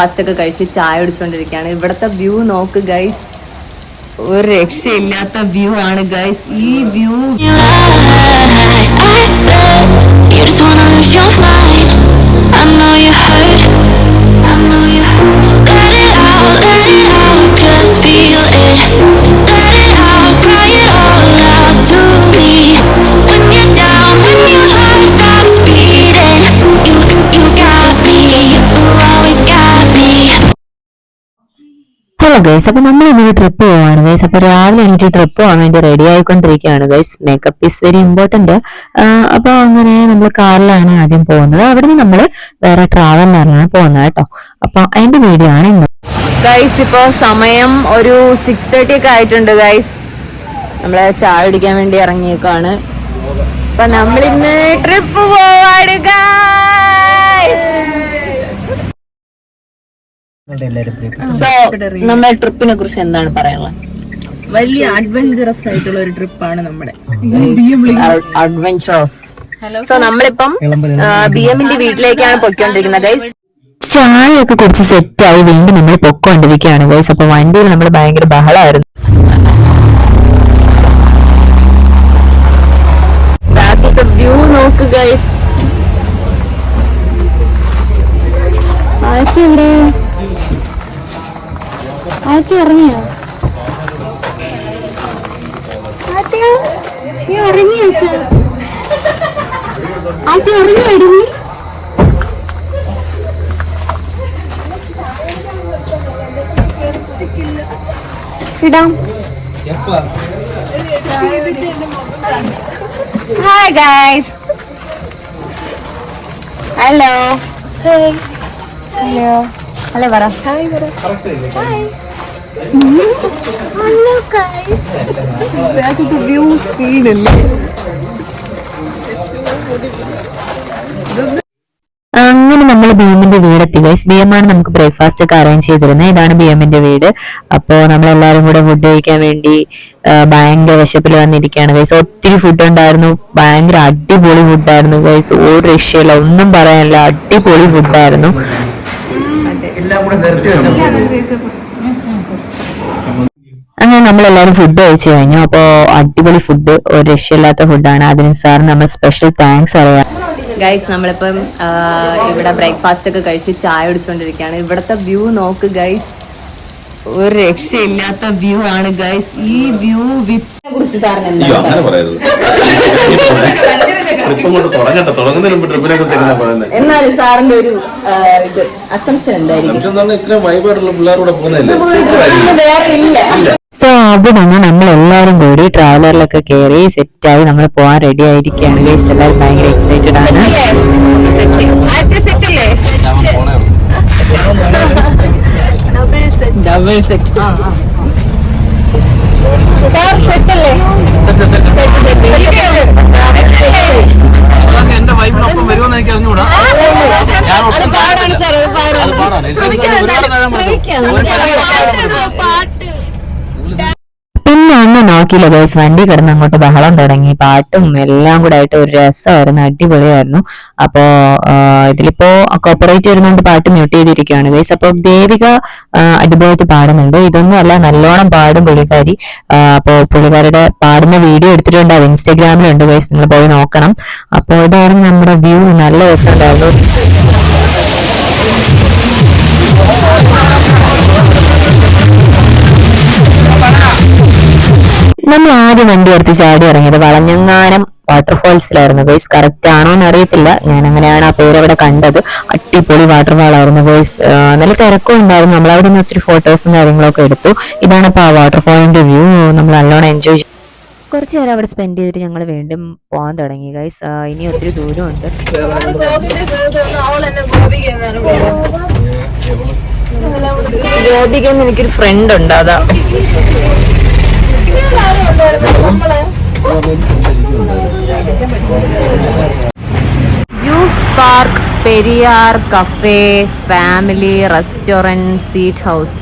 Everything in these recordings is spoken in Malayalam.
ബ്രേക്ക്ഫാസ്റ്റ് ഒക്കെ കഴിച്ച് ചായ കുടിച്ചുകൊണ്ടിരിക്കുകയാണ് ഇവിടുത്തെ വ്യൂ നോക്ക് ഗൈസ് ഒരു രക്ഷയില്ലാത്ത വ്യൂ ആണ് ഗൈസ് ഈ വ്യൂ lies. I ഗൈസ് അപ്പൊ നമ്മൾ ഇന്നൊരു ട്രിപ്പ് പോവാണ്. ഗൈസ് അപ്പൊ രാവിലെ എനിക്ക് ട്രിപ്പ് പോകാൻ വേണ്ടി റെഡി ആയിക്കൊണ്ടിരിക്കുകയാണ്. Guys makeup is very important അപ്പൊ അങ്ങനെ നമ്മൾ കാറിലാണ് ആദ്യം പോകുന്നത്. അവിടെ നിന്ന് നമ്മൾ വേറെ ട്രാവലിലാണ് പോകുന്നത് കേട്ടോ. അപ്പൊ അതിന്റെ വീഡിയോ ആണ് ഇന്ന്. ഗൈസ് ഇപ്പൊ സമയം ഒരു സിക്സ് തേർട്ടി ഒക്കെ ആയിട്ടുണ്ട് ഗൈസ് നമ്മളെ ചായ കുടിക്കാൻ വേണ്ടി ഇറങ്ങിയേക്കാണ്. അപ്പൊ നമ്മളിന്ന് ട്രിപ്പ് പോവാണ് ഗൈസ് സോ നമ്മുടെ ട്രിപ്പിനെ കുറിച്ച് എന്താണ് പറയാനുള്ളത്? വലിയ അഡ്വഞ്ചറസ് ആയിട്ടുള്ള ഒരു ട്രിപ്പാണ് നമ്മുടെ. അഡ്വഞ്ചറസ് സോ നമ്മളിപ്പം ബി എമ്മിന്റെ വീട്ടിലേക്കാണ് പൊയ്ക്കൊണ്ടിരിക്കുന്നത് ഗൈസ് ചായ ഒക്കെ കുടിച്ച് സെറ്റായി വീണ്ടും നമ്മൾ പൊക്കോണ്ടിരിക്കുകയാണ് ഗൈസ് അപ്പൊ വണ്ടിയിൽ നമ്മൾ ഭയങ്കര ബഹളമായിരുന്നു വ്യൂ നോക്ക് ഗൈസ് ആരൊക്കെ ഇവിടെ ആരൊക്കെ? ഇറങ്ങിയോ ഇറങ്ങി വെച്ചാ ആദ്യം അടിഞ്ഞി ഇടാം. Hi guys hello hello hello പറ. ഹായ് പറ. ഹലോ ഗൈസ് വ്യൂ സ്പീഡല്ലേ അങ്ങനെ നമ്മൾ ഭീമിന്റെ വീട് വീടെത്തി ഗൈസ് എം ആണ് നമുക്ക് ബ്രേക്ക്ഫാസ്റ്റ് ഒക്കെ അറേഞ്ച് ചെയ്തിരുന്നത്. ഇതാണ് ബി എമ്മിന്റെ വീട്. അപ്പോ നമ്മൾ എല്ലാവരും കൂടെ ഫുഡ് കഴിക്കാൻ വേണ്ടി ഭയങ്കര വിശപ്പിൽ വന്നിരിക്കുകയാണ്. ഗൈസ് ഒത്തിരി ഫുഡ് ഉണ്ടായിരുന്നു. ഭയങ്കര അടിപൊളി ഫുഡായിരുന്നു ഗൈസ് ഒരു രക്ഷയില്ല. ഒന്നും പറയാനില്ല. അടിപൊളി ഫുഡായിരുന്നു എല്ലാം നിർത്തി അങ്ങനെ നമ്മൾ എല്ലാവരും ഫുഡ് കഴിച്ചു കഴിഞ്ഞു. അപ്പോ അടിപൊളി ഫുഡ് ഒരു രക്ഷയില്ലാത്ത ഫുഡാണ് അതിന് സാർ നമ്മൾ സ്പെഷ്യൽ താങ്ക്സ് അറിയാം. ഗൈസ് നമ്മളിപ്പം ഇവിടെ ബ്രേക്ക്ഫാസ്റ്റ് ഒക്കെ കഴിച്ച് ചായ കുടിച്ചുകൊണ്ടിരിക്കുകയാണ് ഇവിടുത്തെ വ്യൂ നോക്ക് ഗൈസ് ഒരു രക്ഷയില്ലാത്ത വ്യൂ ആണ് ഗൈസ് ഈ വ്യൂ വിത്തിനെ കുറിച്ച് സാറിന് എന്നാലും സാറിന്റെ ഒരു ഇത് അസംഷൻ എന്തായിരിക്കും? വേറെ ഇല്ല. സോ അവിടെ നിന്ന് നമ്മൾ എല്ലാവരും കൂടി ട്രാവലറിലൊക്കെ കയറി സെറ്റായി നമ്മൾ പോകാൻ റെഡി ആയിരിക്കുകയാണ് ഗൈസ് എല്ലാവരും ഭയങ്കര എക്സൈറ്റഡ് ആണ്. ഡബിൾ സെറ്റ് സാർ സെറ്റ് അല്ലേ? എന്റെ വൈബിനൊപ്പം വരുമെന്ന് എനിക്ക് അറിഞ്ഞുകൂടാ ഞാൻ പാടാണ് സാർ പാടാണ്. ശ്രമിക്കാം പാട്ട്. പിന്നെ ഒന്നും നോക്കിയില്ല ഗൈസ് വണ്ടി കിടന്ന് അങ്ങോട്ട് ബഹളം തുടങ്ങി. പാട്ടും എല്ലാം കൂടെ ആയിട്ട് ഒരു രസമായിരുന്നു അടിപൊളിയായിരുന്നു. അപ്പോ ഇതിലിപ്പോ കോപ്പറേറ്റ് വരുന്നോണ്ട് പാട്ട് മ്യൂട്ട് ചെയ്തിരിക്കുകയാണ് ഗൈസ് അപ്പൊ ദേവിക അടിപൊളിയായിട്ട് പാടുന്നുണ്ട്. ഇതൊന്നും അല്ല നല്ലോണം പാടും പുള്ളിക്കാരി. ആ, അപ്പോ പുള്ളിക്കാരുടെ പാടുന്ന വീഡിയോ എടുത്തിട്ടുണ്ട്. അത് ഇൻസ്റ്റാഗ്രാമിലുണ്ട് ഗൈസ് നിങ്ങൾ പോയി നോക്കണം. അപ്പോ ഇതായിരുന്നു നമ്മുടെ വ്യൂ നല്ല രസമുണ്ടായിരുന്നു. നമ്മൾ ആദ്യം വണ്ടി എടുത്ത് ചാടി ഇറങ്ങിയത് വളഞ്ഞങ്ങാനം വാട്ടർഫോൾസിലായിരുന്നു ഗോയ്സ് കറക്റ്റ് ആണോ എന്ന് അറിയത്തില്ല. ഞാൻ അങ്ങനെയാണ് ആ പേര് അവിടെ കണ്ടത്. അടിപൊളി വാട്ടർഫാൾ ആയിരുന്നു ഗോയ്സ് നല്ല തിരക്കും ഉണ്ടായിരുന്നു. നമ്മൾ അവിടെ നിന്ന് ഒത്തിരി ഫോട്ടോസും കാര്യങ്ങളൊക്കെ എടുത്തു. ഇതാണ് ഇപ്പൊ ആ വാട്ടർഫാളിന്റെ വ്യൂ നമ്മൾ നല്ലോണം എൻജോയ് ചെയ്തു കുറച്ച് നേരം അവിടെ സ്പെൻഡ് ചെയ്തിട്ട് ഞങ്ങൾ വീണ്ടും പോകാൻ തുടങ്ങി ഗൈസ് ഇനി ഒത്തിരി ദൂരമുണ്ട്. ഗോപിക എനിക്കൊരു ഫ്രണ്ട് ഉണ്ട് അതാ. Juice park Periyar cafe family restaurant seat house.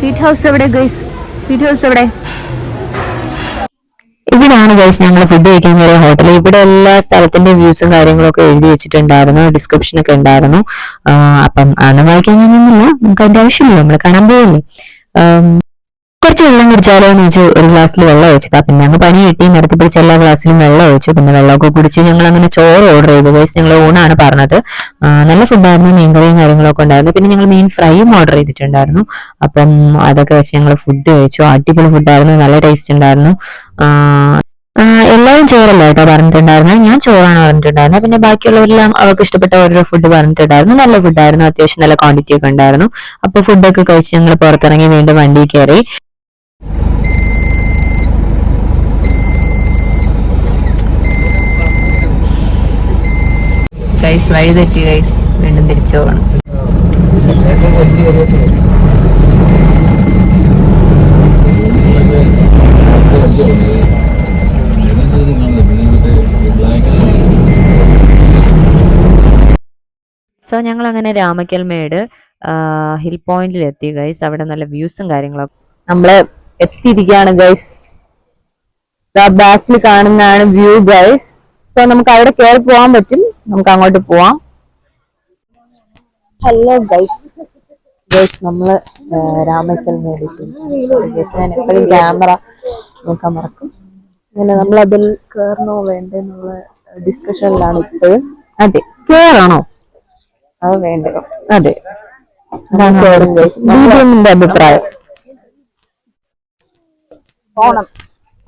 Seat house എവിടെ ഗൈസ്? സീറ്റ് ഹൗസ് എവിടെ? ഇതിനാണ് ഗൈസ് ഞങ്ങൾ ഫുഡ് കഴിക്കാൻ കയറിയ ഹോട്ടൽ ഇവിടെ എല്ലാ സ്ഥലത്തിന്റെ വ്യൂസും കാര്യങ്ങളൊക്കെ എഴുതി വെച്ചിട്ടുണ്ടായിരുന്നു. ഡിസ്ക്രിപ്ഷൻ ഒക്കെ ഉണ്ടായിരുന്നു. അപ്പം അന്ന് വായിക്കാൻ ഞാനൊന്നുമില്ല നമുക്ക് അതിന്റെ ആവശ്യമില്ല നമ്മൾ കാണാൻ പോവല്ലേ? ആം, കുറച്ച് വെള്ളം കുടിച്ചാലോ എന്ന് വെച്ചു ഒരു ഗ്ലാസ്സിൽ വെള്ളം ഒഴിച്ചതാ. പിന്നെ അങ്ങ് പനി കിട്ടി. നിരത്തി പിടിച്ച എല്ലാ ഗ്ലാസ്സിലും വെള്ളം ഒഴിച്ചു. പിന്നെ വെള്ളമൊക്കെ കുടിച്ച് ഞങ്ങൾ അങ്ങനെ ചോറ് ഓർഡർ ചെയ്തു. ഗൈസ് ഞങ്ങൾ ഊണാണ് പറഞ്ഞത്. നല്ല ഫുഡായിരുന്നു മീൻകറിയും കാര്യങ്ങളൊക്കെ ഉണ്ടായിരുന്നു. പിന്നെ ഞങ്ങൾ മീൻ ഫ്രൈയും ഓർഡർ ചെയ്തിട്ടുണ്ടായിരുന്നു. അപ്പം അതൊക്കെ വെച്ച് ഞങ്ങൾ ഫുഡ് കഴിച്ചു. അടിപൊളി ഫുഡായിരുന്നു നല്ല ടേസ്റ്റ് ഉണ്ടായിരുന്നു. എല്ലാവരും ചോറല്ല കേട്ടോ പറഞ്ഞിട്ടുണ്ടായിരുന്നത് ഞാൻ ചോറാണ് പറഞ്ഞിട്ടുണ്ടായിരുന്നത് പിന്നെ ബാക്കിയുള്ളവരെല്ലാം അവർക്ക് ഇഷ്ടപ്പെട്ട ഓരോ ഫുഡ് പറഞ്ഞിട്ടുണ്ടായിരുന്നു. നല്ല ഫുഡായിരുന്നു അത്യാവശ്യം നല്ല ക്വാണ്ടിറ്റി ഒക്കെ ഉണ്ടായിരുന്നു. അപ്പൊ ഫുഡൊക്കെ കഴിച്ച് ഞങ്ങൾ പുറത്തിറങ്ങി വീണ്ടും വണ്ടി കയറി. ഗൈസ് വഴി തെറ്റി ഗൈസ് വീണ്ടും തിരിച്ചു പോകണം. സോ ഞങ്ങൾ അങ്ങനെ രാമക്കൽ മേട് ഹിൽ പോയിന്റിൽ എത്തി ഗൈസ് അവിടെ നല്ല വ്യൂസും കാര്യങ്ങളൊക്കെ. നമ്മൾ എത്തിയിരിക്കുകയാണ് ഗൈസ് ബാക്കിൽ കാണുന്നതാണ് വ്യൂ ഗൈസ് സോ നമുക്ക് അവിടെ കയറി പോവാൻ പറ്റും. നമുക്ക് അങ്ങോട്ട് പോവാം. ഹലോ ഗൈസ് ഗൈസ് നമ്മൾ രാമക്കൽ ഗൈസ് ഞാൻ എപ്പോഴും ക്യാമറ നോക്കാൻ മറക്കും. അങ്ങനെ നമ്മൾ അതിൽ കയറണോ വേണ്ടേ എന്നുള്ള ഡിസ്കഷനിലാണ് ഇപ്പോഴും. അതെ കേറണോ? അത് വേണ്ടോ. അതെ. അഭിപ്രായം. പോണം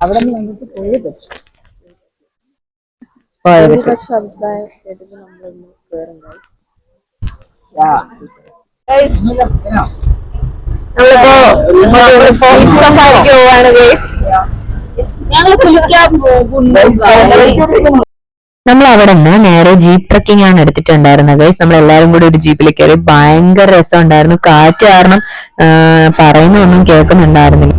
അവിടെ നിന്ന് പക്ഷെ അഭിപ്രായം കേട്ടിട്ട് നമ്മളൊന്ന് കയറും നമ്മളിപ്പോ പോവാണ് ഗൈസ് നമ്മൾ അവിടെ നിന്ന് നേരെ ജീപ്പ് ട്രക്കിംഗ് ആണ് എടുത്തിട്ടുണ്ടായിരുന്നത് ഗൈസ് നമ്മൾ എല്ലാവരും കൂടി ഒരു ജീപ്പിൽ കയറി ഭയങ്കര രസം ഉണ്ടായിരുന്നു കാറ്റ് കാരണം പറയുന്നൊന്നും കേൾക്കുന്നുണ്ടായിരുന്നില്ല.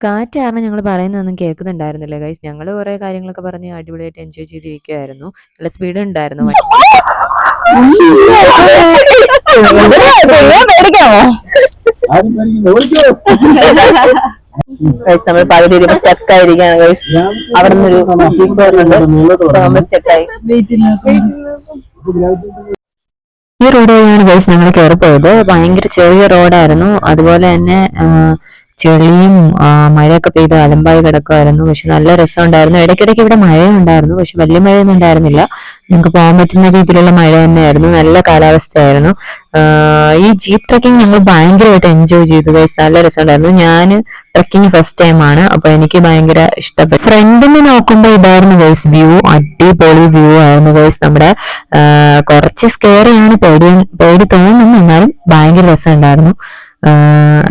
കാറ്റ് കാരണം ഞങ്ങൾ പറയുന്നതൊന്നും കേൾക്കുന്നുണ്ടായിരുന്നില്ല ഗൈസ് ഞങ്ങൾ കുറെ കാര്യങ്ങളൊക്കെ പറഞ്ഞ് അടിപൊളിയായിട്ട് എൻജോയ് ചെയ്തിരിക്കുമായിരുന്നു നല്ല സ്പീഡ് ഉണ്ടായിരുന്നു നമ്മൾ പകുതി ഇരുന്ന് സ്റ്റക്കായിരിക്കാണ് ഗൈസ് അവിടെ നിന്നൊരു ജീപ്പ് വരുന്നുണ്ട് സ്റ്റക്കായി ഈ റോഡ് വഴിയാണ് ഗൈസ് ഞങ്ങൾ കയറി പോയത്. ഭയങ്കര ചെറിയ റോഡായിരുന്നു അതുപോലെ തന്നെ ചെളിയും മഴയൊക്കെ പെയ്ത് അലമ്പായി കിടക്കുമായിരുന്നു പക്ഷെ നല്ല രസമുണ്ടായിരുന്നു. ഇടയ്ക്കിടയ്ക്ക് ഇവിടെ മഴയുണ്ടായിരുന്നു. പക്ഷെ വലിയ മഴയൊന്നും ഉണ്ടായിരുന്നില്ല. ഞങ്ങൾക്ക് പോകാൻ പറ്റുന്ന രീതിയിലുള്ള മഴ തന്നെയായിരുന്നു. നല്ല കാലാവസ്ഥയായിരുന്നു. ഈ ജീപ്പ് ട്രക്കിംഗ് ഞങ്ങൾ ഭയങ്കരമായിട്ട് എൻജോയ് ചെയ്തു ഗൈസ് നല്ല രസമുണ്ടായിരുന്നു. ഞാൻ ട്രക്കിംഗ് ഫസ്റ്റ് ടൈം ആണ്. അപ്പൊ എനിക്ക് ഭയങ്കര ഇഷ്ടപ്പെട്ടു. ഫ്രണ്ടിന് നോക്കുമ്പോൾ ഇതായിരുന്നു ഗൈസ് വ്യൂ അടിപൊളി വ്യൂ ആയിരുന്നു ഗൈസ് നമ്മുടെ കുറച്ച് സ്കെയറിയാണ് പേടി പേടി തോന്നുന്നു. എന്നാലും ഭയങ്കര രസമുണ്ടായിരുന്നു.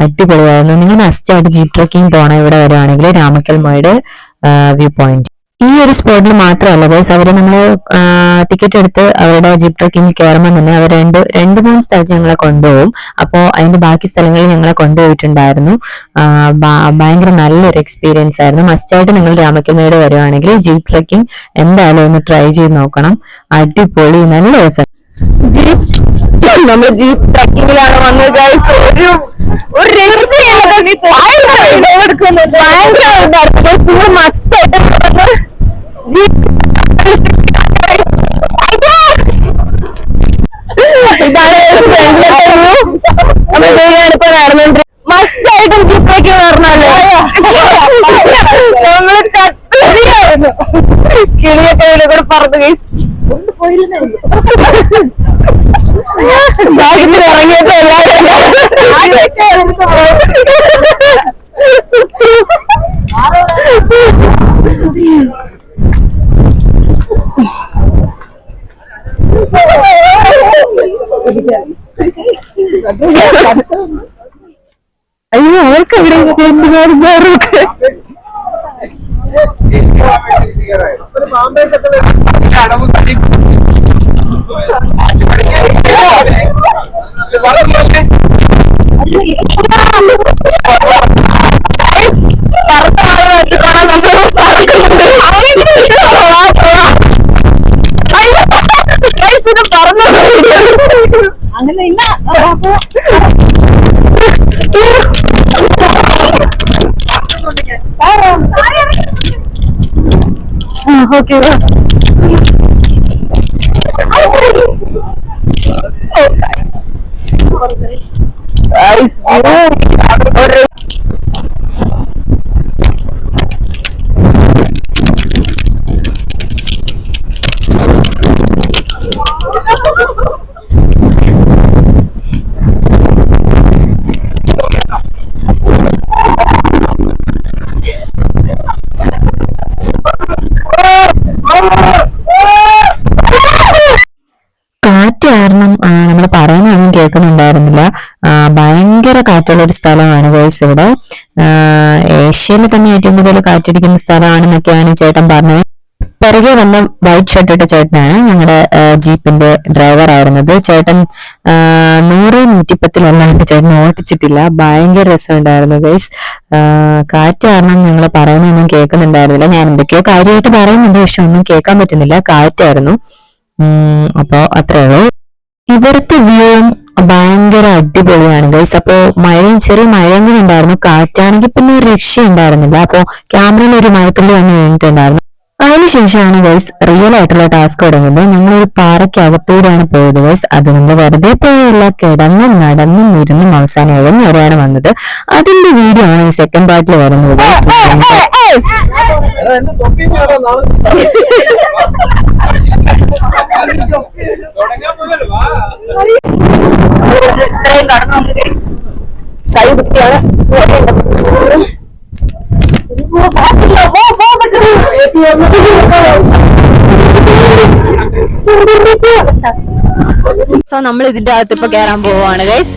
അടിപൊളിയായിരുന്നു. നിങ്ങൾ മസ്റ്റ് ആയിട്ട് ജീപ്പ് ട്രക്കിംഗ് പോകണം ഇവിടെ വരുവാണെങ്കിൽ രാമക്കൽ മോയുടെ വ്യൂ പോയിന്റ് ഈ ഒരു സ്പോട്ടിൽ മാത്രമല്ല ഗൈസ് അവർ നമ്മൾ ടിക്കറ്റ് എടുത്ത് അവരുടെ ജീപ്പ് ട്രക്കിങ്ങിൽ കയറുമ്പോൾ തന്നെ അവർ രണ്ട് രണ്ട് മൂന്ന് സ്ഥലത്ത് ഞങ്ങളെ കൊണ്ടുപോകും. അപ്പോൾ അതിന്റെ ബാക്കി സ്ഥലങ്ങളിൽ ഞങ്ങളെ കൊണ്ടുപോയിട്ടുണ്ടായിരുന്നു. ഭയങ്കര നല്ലൊരു എക്സ്പീരിയൻസ് ആയിരുന്നു. മസ്റ്റായിട്ട് നിങ്ങൾ രാമക്കൽമേട് വരുവാണെങ്കിൽ ജീപ്പ് ട്രക്കിംഗ് എന്തായാലും ഒന്ന് ട്രൈ ചെയ്ത് നോക്കണം. അടിപൊളി നല്ല രസം. നമ്മൾ ജീപ്പ് ട്രക്കിങ്ങിലാണ് വന്നത് ഗൈസ് ഒരു ഒരു. ഭയങ്കര ഭയങ്കര നിങ്ങൾ മസ്റ്റ് ജീപ്പ് വന്ന് ജീപ്പ് ഇതാണ് നമ്മൾ ഇപ്പൊ നടന്നുകൊണ്ട് മസ്റ്റ് ആയിട്ടും ജീപ്പ് ട്രക്കിംഗ് കത്തിയായിരുന്നു കിളിയൊക്കെ ഇതിലെ കൂടെ പറന്നു guys Ano na? Awa okay. Oh, view. കാറ്റുള്ള ഒരു സ്ഥലമാണ് ഗൈസ് ഇവിടെ. ഏഷ്യയിൽ തന്നെ ഏറ്റവും കൂടുതൽ കാറ്റടിക്കുന്ന ഈ ചേട്ടൻ പറഞ്ഞത്. പിറകെ വന്ന വൈറ്റ് ഷർട്ട് ഇട്ട ചേട്ടനാണ് ഞങ്ങളുടെ ജീപ്പിന്റെ ഡ്രൈവർ ആയിരുന്നത്. ചേട്ടൻ നൂറ് നൂറ്റിപ്പത്തിലല്ലാണ്ട് ചേട്ടൻ ഓട്ടിച്ചിട്ടില്ല ഭയങ്കര രസമുണ്ടായിരുന്നു ഗൈസ് കാറ്റ് കാരണം ഞങ്ങൾ പറയുന്നൊന്നും കേൾക്കുന്നുണ്ടായിരുന്നില്ല. ഞാൻ എന്തൊക്കെയോ കാര്യമായിട്ട് പറയുന്നുണ്ട് പക്ഷെ ഒന്നും കേൾക്കാൻ പറ്റുന്നില്ല. കാറ്റായിരുന്നു. അപ്പോൾ അപ്പൊ അത്രേ ഉള്ളൂ. ഇവിടുത്തെ വ്യൂവും ഭയങ്കര അടിപൊളിയാണ് ഗൈസ് അപ്പോ മഴയും ചെറിയ മഴയും കൂടെ ഉണ്ടായിരുന്നു. കാറ്റാണെങ്കിൽ പിന്നെ ഒരു രക്ഷ ഉണ്ടായിരുന്നില്ല അപ്പോ ക്യാമറയിൽ ഒരു മഴത്തുള്ളി വന്ന് വീണിട്ടുണ്ടായിരുന്നു. അതിനുശേഷമാണ് ഗൈസ് റിയൽ ആയിട്ടുള്ള ടാസ്ക് തുടങ്ങുന്നത്. ഞങ്ങൾ ഒരു പാറയ്ക്കകത്തൂടെയാണ് പോയത് ഗൈസ് അത് നമ്മൾ വെറുതെ പോയല്ല കിടന്നും നടന്നും ഇരുന്നും അവസാനം ഇഴഞ്ഞവരെയാണ് വന്നത്. അതിന്റെ വീഡിയോ ആണ് ഈ സെക്കൻഡ് പാർട്ടിൽ വരുന്നത് guys. ഇത്രയും കടന്നു വന്നു guys. കൈ കുത്തിയാണ് സോ നമ്മൾ ഇതിന്റെ അകത്ത് ഇപ്പൊ കേറാൻ പോവാണ് ഗൈസ്